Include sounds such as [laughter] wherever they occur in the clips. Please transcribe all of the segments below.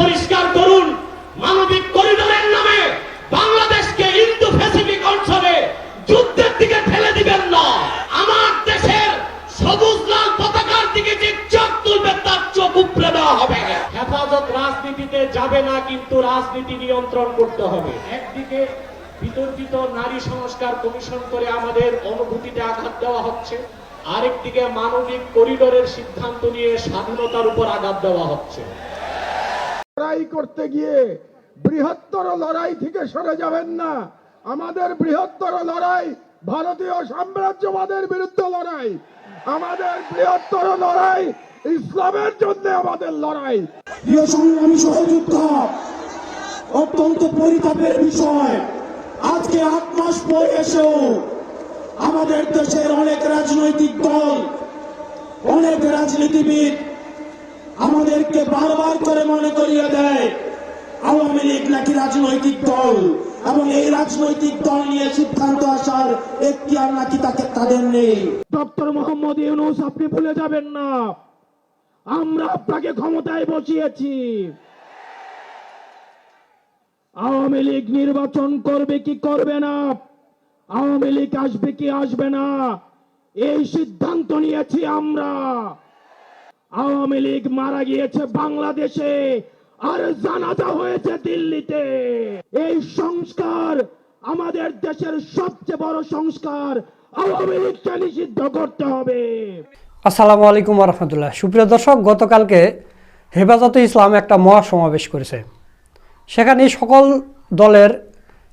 পরিষ্কার করুন, মানবিক করিডোরের নামে বাংলাদেশকে ইন্দো প্যাসিফিক অঞ্চলে যুদ্ধের দিকে ঠেলে দিবেন না। আমার দেশের সবুজ লাল পতাকার দিকে যে চোখ তুলবে, তার চোখ উপড়ে দেওয়া হবে। হেফাজত রাজনীতিতে যাবে না, কিন্তু রাজনীতি নিয়ন্ত্রণ করতে হবে। একদিকে বিতর্কিত নারী সংস্কার কমিশন করে আমাদের অনুভূতিতে আঘাত দেওয়া হচ্ছে। আরেকদিকে মানবিক করিডোরের সিদ্ধান্ত নিয়ে স্বাধীনতার উপর আঘাত দেওয়া হচ্ছে। লড়াই করতে গিয়ে বৃহত্তর লড়াই থেকে সরে যাবেন না। আমাদের বৃহত্তর লড়াই ভারতীয় সাম্রাজ্যবাদের বিরুদ্ধে লড়াই। আমাদের বৃহত্তর লড়াই ইসলামের জন্য আমাদের লড়াই। প্রিয় সংগ্রামী সহযোদ্ধা অত্যন্ত পরিতাপের বিষয়। আজকে আট মাস পর এসেও আমাদের দেশের অনেক রাজনৈতিক দল, অনেক রাজনীতিবিদ আমাদেরকে বারবার করে মনে করিয়ে দেয়, আওয়ামী লীগ নাকি রাজনৈতিক দল এবং এই রাজনৈতিক দল নিয়ে সিদ্ধান্ত আসার এখতিয়ার নাকি তাকে তাদের নেই। ডক্টর মোহাম্মদ ইউনুস, আপনি ভুলে যাবেন না। আমরা আপনাকে ক্ষমতায় বসিয়েছি। আওয়ামী লীগ নির্বাচন করবে কি করবে না? আওয়ামী লীগ আসবে কি আসবে না? এই সিদ্ধান্ত নিয়েছি আমরা। আওয়ামী লীগ মারা গিয়েছে বাংলাদেশে আর জানাজা হয়েছে দিল্লিতে। এই সংস্কার আমাদের দেশের সবচেয়ে বড় সংস্কার। আওয়ামী লীগকে নিষিদ্ধ করতে হবে। আসসালামু আলাইকুম রহমতুল্লাহ। সুপ্রিয় দর্শক, গতকালকে হেফাজতে ইসলাম একটা মহাসমাবেশ করেছে। সেখানে সকল দলের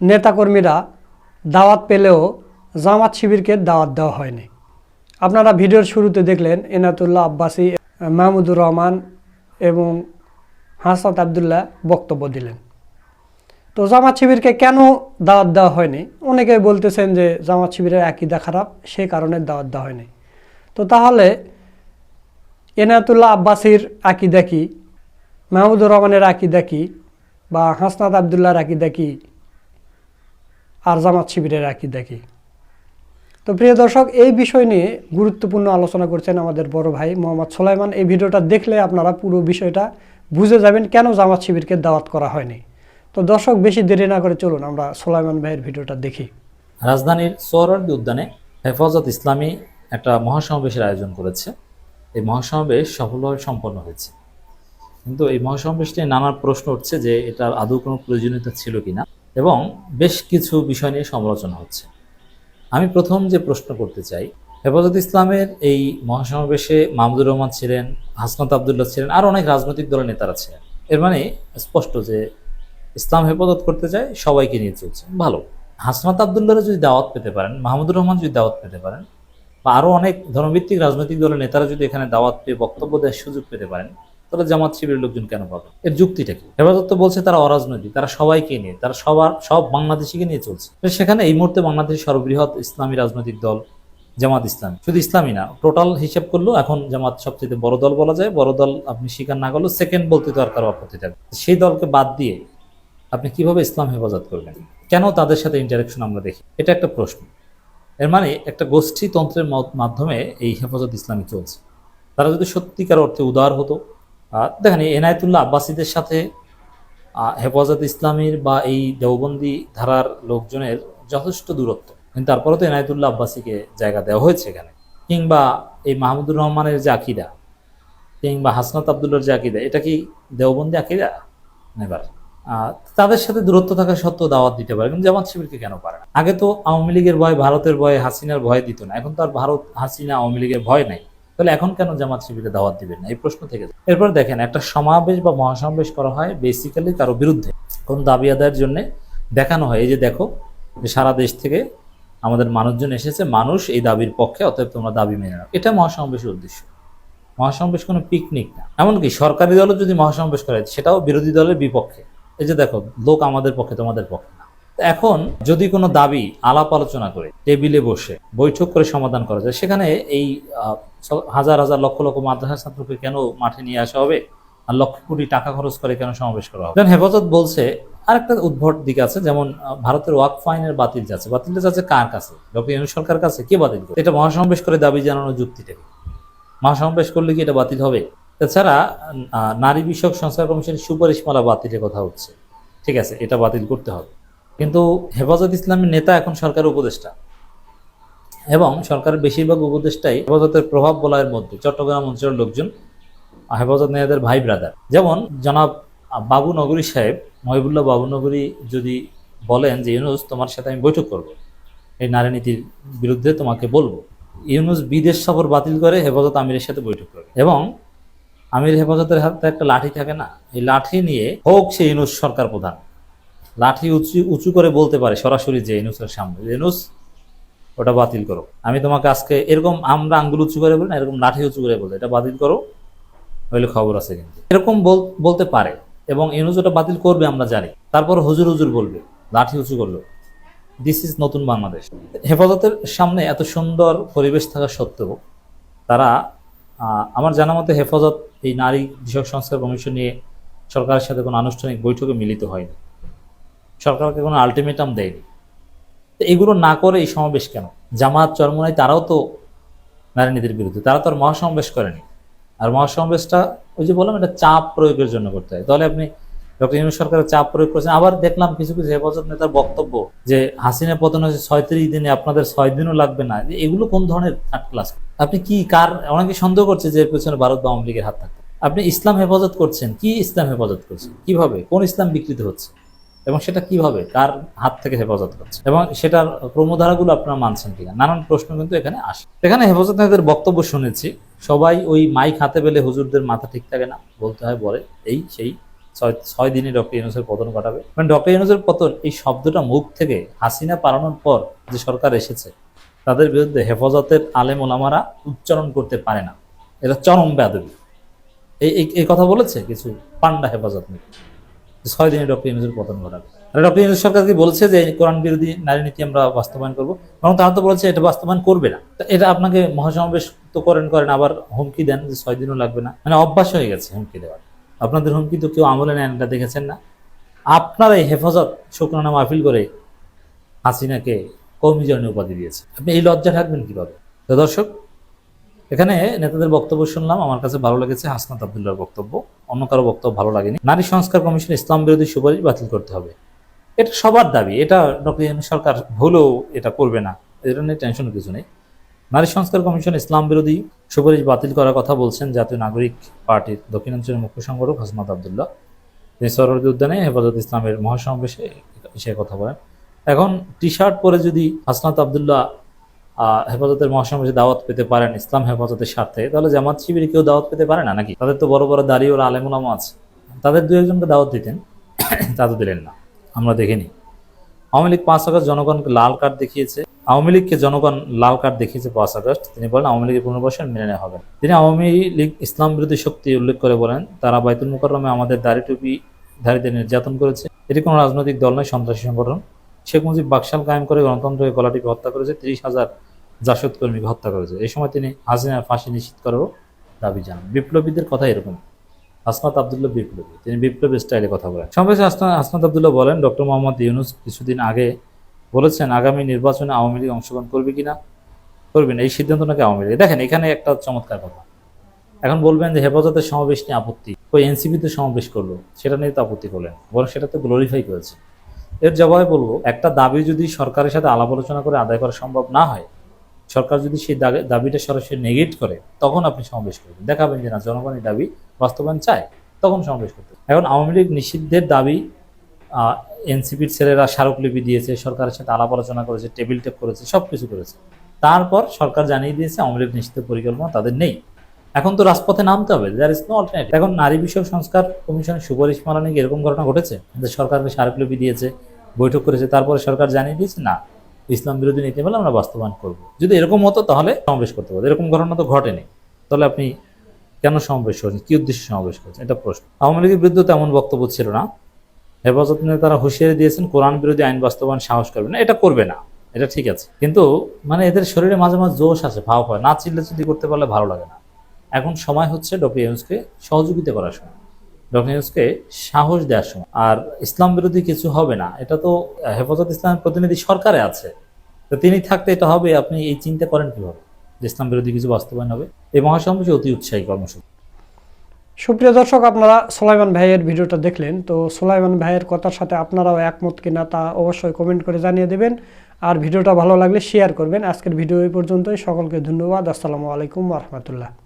নেতাকর্মীরা দাওয়াত পেলেও জামাত শিবিরকে দাওয়াত দেওয়া হয়নি। আপনারা ভিডিওর শুরুতে দেখলেন এনাতুল্লাহ আব্বাসী, মাহমুদুর রহমান এবং হাসাত আবদুল্লাহ বক্তব্য দিলেন। তো জামাত শিবিরকে কেন দাওয়াত দেওয়া হয়নি? অনেকেই বলতেছেন যে জামাত শিবিরের একইদা খারাপ সেই কারণে দাওয়াত দেওয়া হয়নি। তো তাহলে এনায়তুল্লাহ আব্বাসির আকিদা কি? মাহমুদুর রহমানের আকিদা কি? বা হাসনাত আবদুল্লাহর আকিদা কি? আর জামাত শিবিরের একই কি তো প্রিয় দর্শক, এই বিষয় নিয়ে গুরুত্বপূর্ণ আলোচনা করছেন আমাদের বড় ভাই মোহাম্মদ সোলাইমান। এই ভিডিওটা দেখলে আপনারা পুরো বিষয়টা বুঝে যাবেন কেন জামাত শিবিরকে দাওয়াত করা হয়নি। তো দর্শক, বেশি দেরি না করে চলুন আমরা সোলাইমান ভাইয়ের ভিডিওটা দেখি। রাজধানীর সোহরার্দি উদ্যানে হেফাজত ইসলামী একটা মহাসমাবেশের আয়োজন করেছে। এই মহাসমাবেশ সফলভাবে সম্পন্ন হয়েছে। কিন্তু এই মহাসমাবেশ নিয়ে নানা প্রশ্ন উঠছে যে এটার আদৌ কোনো প্রয়োজনীয়তা ছিল কিনা। এবং বেশ কিছু বিষয় নিয়ে সমালোচনা হচ্ছে। আমি প্রথম যে প্রশ্ন করতে চাই, হেফাজত ইসলামের এই মহাসমাবেশে মাহমুদুর রহমান ছিলেন, হাসনাত আবদুল্লাহ ছিলেন, আর অনেক রাজনৈতিক দলের নেতারা ছিলেন। এর মানে স্পষ্ট যে ইসলাম হেফাজত করতে চায়, সবাইকে নিয়ে চলছে। ভালো। হাসনাত আবদুল্লাহরা যদি দাওয়াত পেতে পারেন, মাহমুদুর রহমান যদি দাওয়াত পেতে পারেন, বা আরও অনেক ধর্মভিত্তিক রাজনৈতিক দলের নেতারা যদি এখানে দাওয়াত পেয়ে বক্তব্য দেওয়ার সুযোগ পেতে পারেন তাহলে জামাত শিবিরের লোকজন কেন পাবে? এর যুক্তিটা কি? হেফাজত তো বলছে তারা অরাজনৈতিক, তারা সবাইকে নিয়ে, তারা সবার, সব বাংলাদেশিকে নিয়ে চলছে। সেখানে এই মুহূর্তে বাংলাদেশের সর্ববৃহৎ ইসলামী রাজনৈতিক দল জামাত ইসলাম। শুধু ইসলামী না, টোটাল হিসাব করলেও এখন জামাত সবচেয়ে বড় দল বলা যায়, বড় দল আপনি স্বীকার না করলেও সেকেন্ড বলতে তো আর কারও আপত্তি থাকবে সেই দলকে বাদ দিয়ে আপনি কীভাবে ইসলাম হেফাজত করবেন? কেন তাদের সাথে ইন্টারাকশন আমরা দেখি? এটা একটা প্রশ্ন। এর মানে একটা গোষ্ঠীতন্ত্রের মাধ্যমে এই হেফাজত ইসলামী চলছে। তারা যদি সত্যিকার অর্থে উদার হতো দেখেন এনায়েতুল্লাহ আব্বাসীদের সাথে হেফাজত ইসলামীর বা এই দেওবন্দি ধারার লোকজনের যথেষ্ট দূরত্ব। কিন্তু তারপরে তো এনায়েতুল্লাহ আব্বাসীকে জায়গা দেওয়া হয়েছে এখানে। কিংবা এই মাহমুদুর রহমানের যে আকিদা, কিংবা হাসনাত আবদুল্লার যে আকিদা, এটা কি দেওবন্দি আকিদা? নেবার তাদের সাথে দূরত্ব থাকা সত্ত্বেও দাওয়াত দিতে পারে, কিন্তু জামাত শিবিরকে কেন পারে আগে তো আওয়ামী লীগের ভয়, ভারতের ভয়, হাসিনার ভয় দিত না। এখন তো আর ভারত, হাসিনা, আওয়ামী লীগের ভয় নাই। তাহলে এখন কেন জামাত শিবিরকে দাওয়াত দিবেন না? এই প্রশ্ন থেকে এরপর দেখেন, একটা সমাবেশ বা মহাসমাবেশ করা হয় বেসিক্যালি কারও বিরুদ্ধে। কোন দাবি আদায়ের জন্য দেখানো হয়। এই যে দেখো, যে সারা দেশ থেকে আমাদের মানুষজন এসেছে, মানুষ এই দাবির পক্ষে, অতএব তোমরা দাবি মেনে নাও। এটা মহাসমাবেশের উদ্দেশ্য। মহাসমাবেশ কোনো পিকনিক না। এমনকি সরকারি দলও যদি মহাসমাবেশ করে, সেটাও বিরোধী দলের বিপক্ষে। এই যে দেখো, লোক আমাদের পক্ষে, তোমাদের পক্ষে। এখন যদি কোনো দাবি আলাপ আলোচনা করে, টেবিলে বসে বৈঠক করে সমাধান করা যায়, সেখানে এই হাজার হাজার লক্ষ লক্ষ মাদ্রাসা ছাত্রকে কেন মাঠে নিয়ে আসা হবে? আর লক্ষ কোটি টাকা খরচ করে কেন সমাবেশ করা হবে? হেফাজত বলছে, আরেকটা উদ্ভট দিক আছে, যেমন ভারতের ওয়াক ফাইনের বাতিল যাচ্ছে। বাতিলটা যাচ্ছে কার কাছে? ডক্টর সরকার কাছে। কে বাতিল করে এটা মহাসমাবেশ করে দাবি জানানোর যুক্তিটা কি? মহাসমাবেশ করলে কি এটা বাতিল হবে? তাছাড়া নারী বিষয়ক সংস্কার কমিশনের সুপারিশমালা বাতিলের কথা হচ্ছে। ঠিক আছে, এটা বাতিল করতে হবে। কিন্তু হেফাজত ইসলামের নেতা এখন সরকার উপদেষ্টা। এবং সরকারের বেশিরভাগ উপদেষ্টাই হেফাজতের প্রভাব বলয়ের মধ্যে, চট্টগ্রাম অঞ্চলের লোকজন হেফাজত নেতাদের ভাই ব্রাদার যেমন জনাব বাবু নগরী সাহেব, মহিবুল্লাহ বাবু নগরী যদি বলেন যে, ইউনুস, তোমার সাথে আমি বৈঠক করব। এই নারী নীতির বিরুদ্ধে তোমাকে বলব। ইউনুস বিদেশ সফর বাতিল করে হেফাজত আমিরের সাথে বৈঠক করবে এবং আমির হেফাজতের হাতে একটা লাঠি থাকে না? এই লাঠি নিয়ে হোক সে ইউনুস সরকার প্রধান। লাঠি উঁচু উঁচু করে বলতে পারে সরাসরি যে ইউনুসের সামনে। ইউনুস ওটা বাতিল করো। আমি তোমাকে আজকে এরকম আমরা আঙ্গুল উঁচু করে বলি না, এরকম লাঠি উঁচু করে বলতে এটা বাতিল করো। হইলে খবর আছে কিন্তু। এরকম বল- বলতে পারে এবং ইউনুস ওটা বাতিল করবে আমরা জানি। তারপর হুজুর হুজুর বলবে, লাঠি উঁচু করল। দিস ইজ নতুন বাংলাদেশ। হেফাজতের সামনে এত সুন্দর পরিবেশ থাকা সত্ত্বেও তারা আমার জানা মতে হেফাজত এই নারী বিষয়ক সংস্কার কমিশন নিয়ে সরকারের সাথে কোনো আনুষ্ঠানিক বৈঠকে মিলিত হয়নি সরকারকে কোনো আলটিমেটাম দেয়নি। তো এগুলো না করে এই সমাবেশ কেন? জামাত চরমনাই তারাও তো নারী নীতির বিরুদ্ধে, তারা তো আর মহাসমাবেশ করেনি। আর মহাসমাবেশটা ওই যে বললাম, এটা চাপ প্রয়োগের জন্য করতে হয়। তাহলে আপনি ডক্টর ইউনুস সরকারের চাপ প্রয়োগ করেছেন। আবার দেখলাম কিছু কিছু হেফাজত নেতার বক্তব্য যে, হাসিনা পতন হয়েছে ছয়ত্রিশ দিনে, আপনাদের ছয় দিনও লাগবে না। এগুলো কোন ধরনের থার্ড ক্লাস আপনি কি কার, অনেকে সন্দেহ করছে যে পেছনে ভারত বা আওয়ামী লীগের হাত থাকতে। আপনি ইসলাম হেফাজত করছেন, কি ইসলাম হেফাজত করছেন? কীভাবে? কোন ইসলাম বিকৃত হচ্ছে? এবং সেটা কীভাবে, কার হাত থেকে হেফাজত করছে, এবং সেটার ক্রমধারাগুলো আপনারা মানছেন কিনা? নানান প্রশ্ন কিন্তু এখানে আসে। এখানে হেফাজত নেতাদের বক্তব্য শুনেছি, সবাই ওই মাইক হাতে পেলে হুজুরদের মাথা ঠিক থাকে না, বলতে হয় বলে, এই সেই ছয় ছয় দিনে ডক্টর ইউনুসের পতন ঘটাবে। মানে ডক্টর ইউনুসের পতন, এই শব্দটা মুখ থেকে হাসিনা পালানোর পর যে সরকার এসেছে, তাদের বিরুদ্ধে হেফাজতের আলেম ওলামারা উচ্চারণ করতে পারে না। এটা চরম ব্যাধবি এই, এই- কথা বলেছে কিছু পান্ডা হেফাজত যে ছয় দিনে ডক্টর ইউনুসের পতন ঘটাবে। আর ডক্টর ইউনুস সরকার কি বলেছে যে কোরআন বিরোধী নারী নীতি আমরা বাস্তবায়ন করব? এবং তারা তো বলছে এটা বাস্তবায়ন করবে না। এটা আপনাকে মহাসমাবেশ তো করেন করেন আবার হুমকি দেন যে ছয় দিনও লাগবে না। মানে অভ্যাস হয়ে গেছে হুমকি দেওয়ার। আপনাদের হুমকি তো কেউ আমলে নেন এটা দেখেছেন না? আপনারা এই হেফাজত শুক্রানা মাহফিল করে হাসিনাকে কৌমি জনের উপাধি দিয়েছে। আপনি এই লজ্জা থাকবেন কীভাবে? দর্শক এখানে নেতাদের বক্তব্য শুনলাম, আমার কাছে ভালো লেগেছে হাসনাত আবদুল্লাহর বক্তব্য। অন্য কারও বক্তব্য ভালো লাগেনি। নারী সংস্কার কমিশন ইসলাম বিরোধী সুপারিশ বাতিল করতে হবে। এটা সবার দাবি। এটা ডক্টর ইউনূস সরকার ভুলেও এটা করবে না। এটা নিয়ে টেনশন কিছু নেই। নারী সংস্কার কমিশন ইসলাম বিরোধী সুপারিশ বাতিল করার কথা বলছেন জাতীয় নাগরিক পার্টির দক্ষিণাঞ্চলের মুখ্য সংগঠক হাসনাত আবদুল্লাহ। তিনি সরোয়ার্দী উদ্যানে হেফাজত ইসলামের মহাসমাবেশে সে কথা বলেন। এখন টি শার্ট পরে যদি হাসনাত আবদুল্লাহ হেফাজতের মহাসমাবেশে দাওয়াত পেতে পারেন ইসলাম হেফাজতের স্বার্থে, তাহলে জামাত শিবির কেউ দাওয়াত পেতে পারে না নাকি? তাদের তো বড় বড় দাঁড়িয়ে ওরা আলেমুলামা আছে। তাদের দু একজনকে দাওয়াত দিতেন [coughs] তা তো দিলেন না। আমরা দেখিনি আওয়ামী লীগ পাঁচ আগস্ট জনগণকে লাল কার্ড দেখিয়েছে। আওয়ামী লীগকে জনগণ লাল কার্ড দেখিয়েছে পাঁচ আগস্ট। তিনি বলেন, আওয়ামী লীগের পুনর্বাসন মেনে নেওয়া হবে। তিনি আওয়ামী লীগ ইসলাম বিরোধী শক্তি উল্লেখ করে বলেন, তারা বাইতুল মুকরমে আমাদের দাড়ি টুপি ধারীদের নির্যাতন করেছে। এটি কোনো রাজনৈতিক দল নয়, সন্ত্রাসী সংগঠন। শেখ মুজিব বাকশাল কায়েম করে গণতন্ত্রকে গলা টিপে হত্যা করেছে, তিরিশ হাজার জাসদ কর্মীকে হত্যা করেছে। এই সময় তিনি হাসিনার ফাঁসি নিশ্চিত করারও দাবি জানান। বিপ্লবীদের কথা এরকম। হাসনাত আবদুল্লাহ বিপ্লবী। তিনি বিপ্লবী স্টাইলে কথা বলেন। সমাবেশে হাসনাত আবদুল্লাহ বলেন, ডক্টর মোহাম্মদ ইউনুস কিছুদিন আগে বলেছেন, আগামী নির্বাচনে আওয়ামী লীগ অংশগ্রহণ করবে কিনা? করবেন এই সিদ্ধান্ত নাকি আওয়ামী লীগ দেখেন, এখানে একটা চমৎকার কথা। এখন বলবেন যে হেফাজতের সমাবেশ নিয়ে আপত্তি। ওই এনসিপিতে সমাবেশ করল। সেটা নিয়ে তো আপত্তি করলেন। বরং সেটা তো গ্লোরিফাই করেছে। এর জবাবে বলব, একটা দাবি যদি সরকারের সাথে আলাপ আলোচনা করে আদায় করা সম্ভব না হয়, সরকার যদি সেই দাবিটা সরাসরি নেগেট করে, তখন আপনি সমাবেশ করবেন। দেখাবেন যে না জনগণের দাবি বাস্তবায়ন চায়, তখন সমাবেশ করতে এখন আওয়ামী লীগ নিষিদ্ধের দাবি এনসিপির ছেলেরা স্মারকলিপি দিয়েছে, সরকারের সাথে আলাপ আলোচনা করেছে, টেবিল টেপ করেছে সব কিছু করেছে। তারপর সরকার জানিয়ে দিয়েছে আওয়ামী লীগ নিষিদ্ধের পরিকল্পনা তাদের নেই। এখন তো রাজপথে নামতে হবে দ্যার ইজ নো অল্টারনেটিভ এখন নারী বিষয়ক সংস্কার কমিশনের সুপারিশ মানা এরকম ঘটনা ঘটেছে? যে সরকারকে স্মারকলিপি দিয়েছে বৈঠক করেছে, তারপরে সরকার জানিয়ে দিয়েছে, না, ইসলাম বিরোধী নীতি বলে আমরা বাস্তবায়ন করব। যদি এরকম হতো, তাহলে সমাবেশ করতে পারতো। এরকম ঘটনা তো ঘটেনি। তাহলে আপনি কেন সমাবেশ করেছেন? কি উদ্দেশ্যে সমাবেশ করেছেন? এটা প্রশ্ন। আওয়ামী লীগের বিরুদ্ধে তেমন বক্তব্য ছিল না। হেফাজত নেতারা হুঁশিয়ারি দিয়েছেন, কোরআন বিরোধী আইন বাস্তবায়ন সাহস করবে না। এটা করবে না। এটা ঠিক আছে। কিন্তু মানে এদের শরীরে মাঝে মাঝে জোশ আছে, ভাব হয়। না চিল্লে চিল্লি করতে পারলে ভালো লাগে না। এখন সময় হচ্ছে ডক্টর ইউনুসকে সহযোগিতা করার সময়। ডক্টর ইউনুসকে সাহস দেওয়ার সময়। আর ইসলাম বিরোধী কিছু হবে না। এটা তো হেফাজত ইসলামের প্রতিনিধি সরকারে আছে। তো তিনি থাকতে এটা হবে, আপনি এই চিন্তা করেন কীভাবে যে ইসলাম বিরোধী কিছু বাস্তবায়ন হবে? এই মহাসমাবেশে অতি উৎসাহী কর্মসূচি। সুপ্রিয় দর্শক, আপনারা সোলাইমান ভাইয়ের ভিডিওটা দেখলেন। তো সোলাইমান ভাইয়ের কথার সাথে আপনারাও একমত কিনা তা অবশ্যই কমেন্ট করে জানিয়ে দেবেন। আর ভিডিওটা ভালো লাগলে শেয়ার করবেন। আজকের ভিডিও এই পর্যন্তই। সকলকে ধন্যবাদ। আসসালামু আলাইকুম রহমতুল্লাহ।